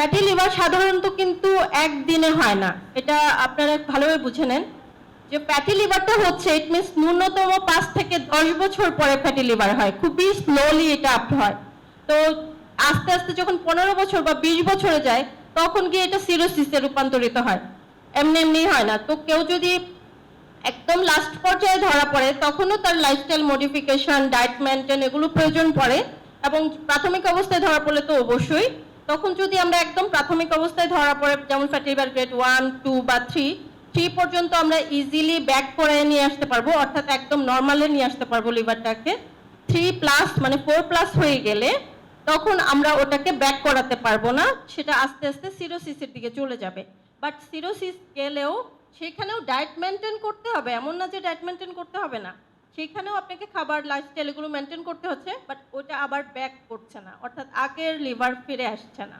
Fatty liver সাধারণত কিন্তু একদিনে হয় না। এটা আপনারা ভালোভাবে বুঝে নেন। যে ফ্যাটি লিভারটা হচ্ছে ইট মিনস ন্যূনতম পাঁচ থেকে দশ বছর পরে ফ্যাটি লিভার হয়। খুবই স্লোলি এটা আপ হয়। তো আস্তে আস্তে যখন পনেরো বছর বা বিশ বছরে যায়, তখন গিয়ে এটা সিরোসিসে রূপান্তরিত হয়। এমনি এমনি হয় না। তো কেউ যদি একদম লাস্ট পর্যায়ে ধরা পড়ে, তখনও তার লাইফস্টাইল মডিফিকেশন ডায়েট মেনটেন এগুলো প্রয়োজন পড়ে এবং প্রাথমিক অবস্থায় ধরা পড়লে তো অবশ্যই তখন যদি আমরা একদম প্রাথমিক অবস্থায় ধরা পড়ে, যেমন ফ্যাটি গ্রেড ওয়ান টু বা থ্রি থ্রি পর্যন্ত আমরা ইজিলি ব্যাক করে নিয়ে আসতে পারব, অর্থাৎ একদম নর্মালে নিয়ে আসতে পারব লিভারটাকে থ্রি প্লাস মানে ফোর প্লাস হয়ে গেলে তখন আমরা ওটাকে ব্যাক করাতে পারব না, সেটা আস্তে আস্তে সিরোসিসের দিকে চলে যাবে। বাট সিরোসিস গেলেও সেখানেও ডায়েট মেনটেন করতে হবে, এমন না যে ডায়েট মেনটেন করতে হবে না। সেখানেও আপনাকে খাবার লাইফস্টাইল এগুলো মেনটেন করতে হচ্ছে বাট ওটা আবার ব্যাক করছে না। অর্থাৎ আগের লিভার ফিরে আসছে না।